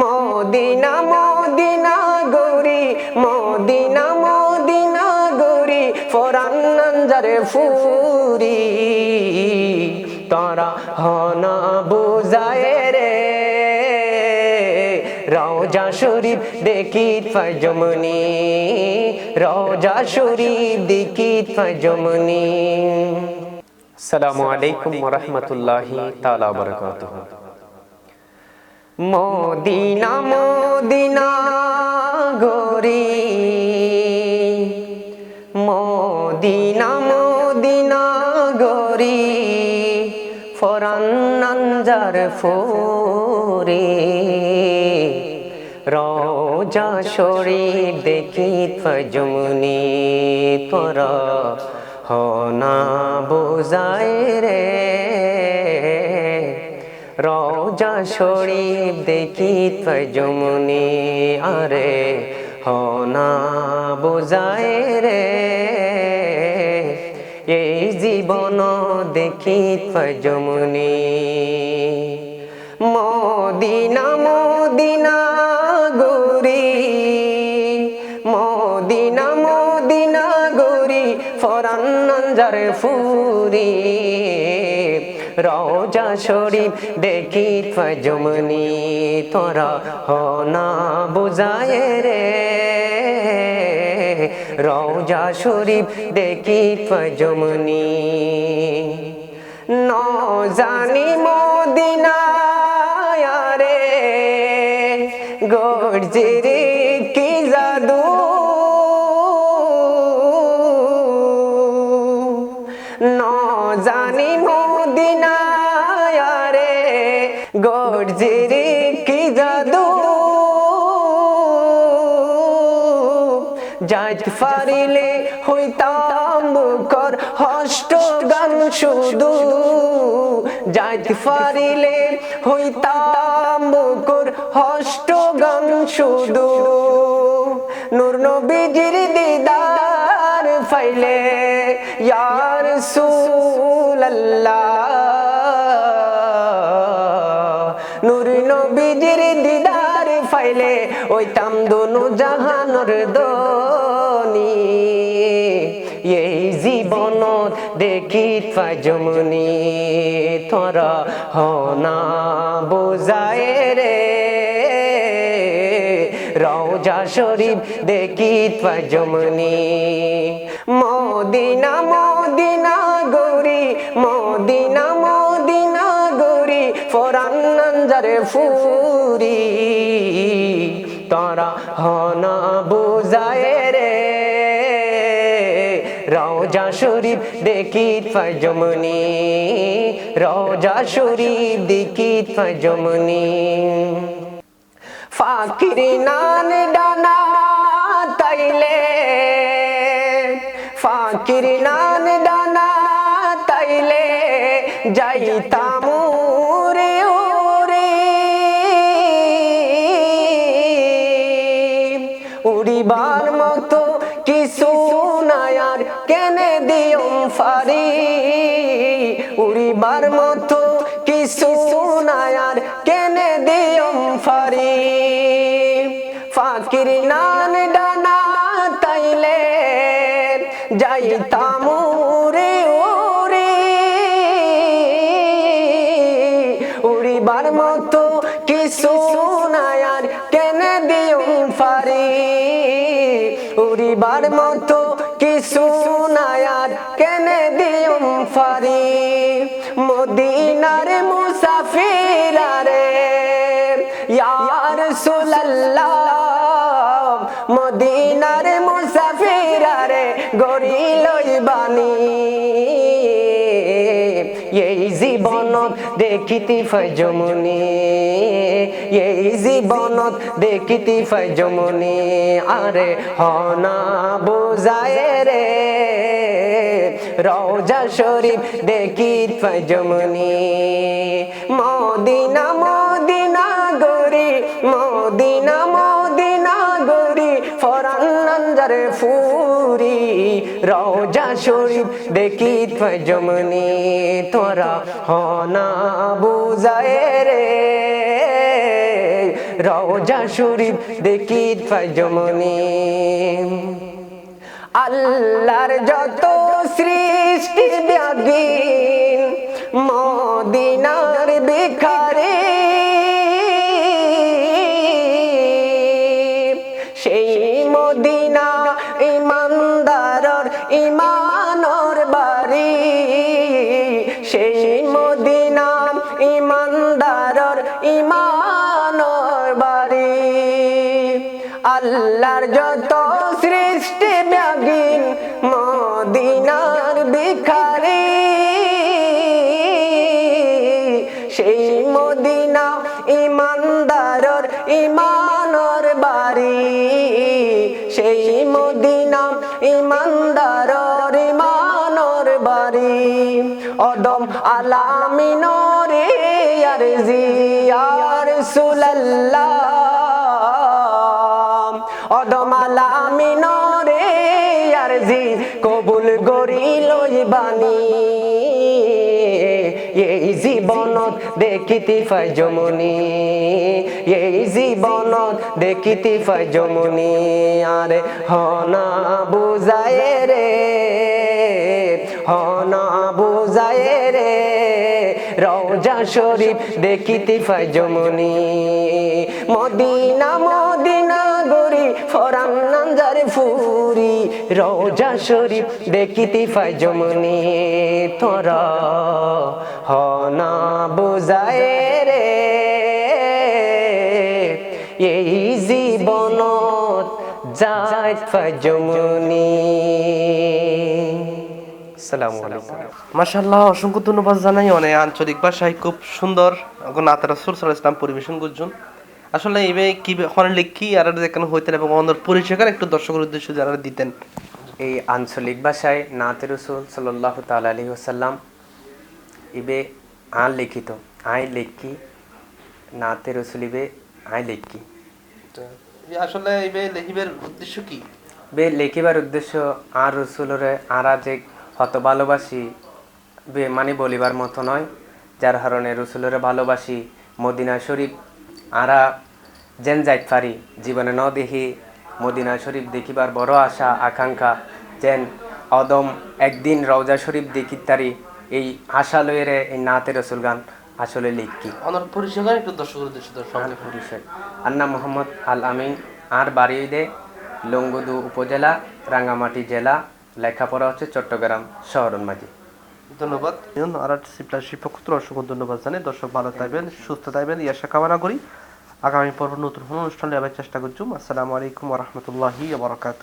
Medina Medina গৌরি, Medina Medina গৌরি ফরান্নাঞ্জারে ফুরি। তারা হনা বুঝায় রে। রওজা শরীফ দেখিত ফাজমনি রওজা শরীফ দেখিত ফাজমনি আসসালামু আলাইকুম ওয়া রাহমাতুল্লাহি তাআলা বারাকাতুহু। মদিনা মদিনা গরি। মদিনা মদিনা গরি। ফরান্নাঞ্জার ফোরে। রোজা শরীর দেখি ফজমনি তোরা। হনা বোঝায় রে। রোজা শরীফ দেখি ফজমনি আরে হনা বোঝায় রে। এই জীবন দেখি ফজমনি মদিনা মদিনা গৌরী। মদিনা মদিনা গৌরী ফরান্নাঞ্জার ফুরি। রওজা শরীফ দেখি ফজমনি তোরা হনা বুঝায় রে। রওজা শরীফ দেখি ফজমনি ন জানি মদিনা রে গর্জে গর্জে রে কি জাদু? যাইত ফারিলে হইতাম মুখর হষ্ট গান শুধু। যাইত ফারিলে হইতাম মুখর হষ্ট গান শুধু। নূর নবীজির দিদার ফাইলে, ইয়ার সুল্লাহ ফাইলে ওই তাম দোনো জাহানর দনি। এই জীবন দেখি ফাজমনি তোরা হনা বোঝায় রে। রওজা শরীফ দেখি ফাজমনি মদিনা মদিনা গৌরি, মদিনা ফরান্নাঞ্জারে ফুরি, তারা হনা বুঝায় রে। রওজা শরীফ দেখি ফজমনি, রওজা শরীফ দেখি ফজমনি। ফাকির নান ডানা তাইলে, ফাকির নান ডানা তাইলে, যাইতাম কেনে দিও ফারি? উড়িবার মতো কিছু নায়ার কেনে দিও ফারি? ফাকির নান ডানা তাইলে যাইতাম রে ওরে উড়িবার মতো কিছু নায়ার কেনে দিয়ম ফারি? উড়িবার মতো ফারি, মদিনার মুসাফিরারে ইয়ার সুল্লাহ মদিনার মুসাফিরারে গরি লইবানি এই জীবনত দেখিতি ফজমনি, এই জীবনত দেখিতি ফজমনি। আরে হনা বোঝায় রে। রওজা শরীফ দেখিত ফজমনি। মদিনা মদিনা গরি, মদিনা মদিনা গরি ফরান্নাঞ্জারে ফুরি। রওজা শরীফ দেখি জমনি তোরা হনা বুঝায় রে। রওজা শরীফ দেখি জমনি আল্লাহর যত সৃষ্টি ব্যাগিন মদিনার বেখারে সেই মদিনা ইমানদারর ইমানর বাড়ি, সেই মদিনা ইমানদারর ইমানর বাড়ি। আল্লাহর যত বিখারি সেই মদিনা ইমানদারর ইমানর বাড়ি। সেই মদিনা ইমানদারর ইমানর বাড়ি। অদম আলামিনরে আর জিয়ার সুলাল্লাহ অদম বাণী। এই জীবনত দেখিতে ফাই জমনি এই জীবনত দেখিতে ফাই জমনি আরে হনা বুঝায় রে, হনা বুঝায় রে। রওজা শরীফ দেখিতে ফাই জমনি মদিনা মদিনা গরি ফরাম নাঞ্জার ফুরি রওজা শরীফ দেখিতে ফাই জমনি তোরা হনা বুঝায় রে। এই জীবনত যাই ফাই জমনি আসসালামু আলাইকুম। মাশাল্লাহ অসংখ্য ধন্যবাদ জানাই। অনেক আঞ্চলিক ভাষায় খুব সুন্দর নাতে রাসুল সাল্লাহ ইসলাম পরিবেশন করছেন। আসলে এবে কি ওখানে লিখি আর যেখানে হইতেন এবং অন্যর পরিচয়কার একটু দর্শকের উদ্দেশ্যে যারা দিতেন? এই আঞ্চলিক ভাষায় নাতে রসুল সাল্লাহ তাল আলী ওসাল্লাম ইবে আ লিখিত আই লেখি নাতে রসুল ইবে আই লেখি আসলে এবে লেখিবের উদ্দেশ্য কি? বে লেখিবার উদ্দেশ্য আর রসুলরে আরা যে হত ভালোবাসি বে মানে বলিবার মতো নয় যার কারণে রসুলরে ভালোবাসি মদিনা শরীফ আরা যেন যাইত পারি। জীবনে ন দেখি মদিনা শরীফ দেখিবার বড় আশা আকাঙ্ক্ষা যেন অদম একদিন রওজা শরীফ দেখিত তারি এই আশা লয়েরে এই নাতে রসুল গান আসলে লিখি। অন্যর পরিচয়কার একটু দর্শক আন্না মোহাম্মদ আল আমিন আর বাড়ি দে লঙ্গুদু উপজেলা রাঙ্গামাটি জেলা লেখাপড়া হচ্ছে চট্টগ্রাম শহরন মাঝি। ধন্যবাদ। আর সিপ্লার শিক্ষক অসংখ্য ধন্যবাদ জানাই। দর্শক ভালো থাকবেন সুস্থ থাকবেন। এই আশা কামনা করি। আগামী পর্ব নতুন কোনো অনুষ্ঠানে আবার চেষ্টা করছুম আসসালামু আলাইকুম রহমতুল্লাহি বরকাত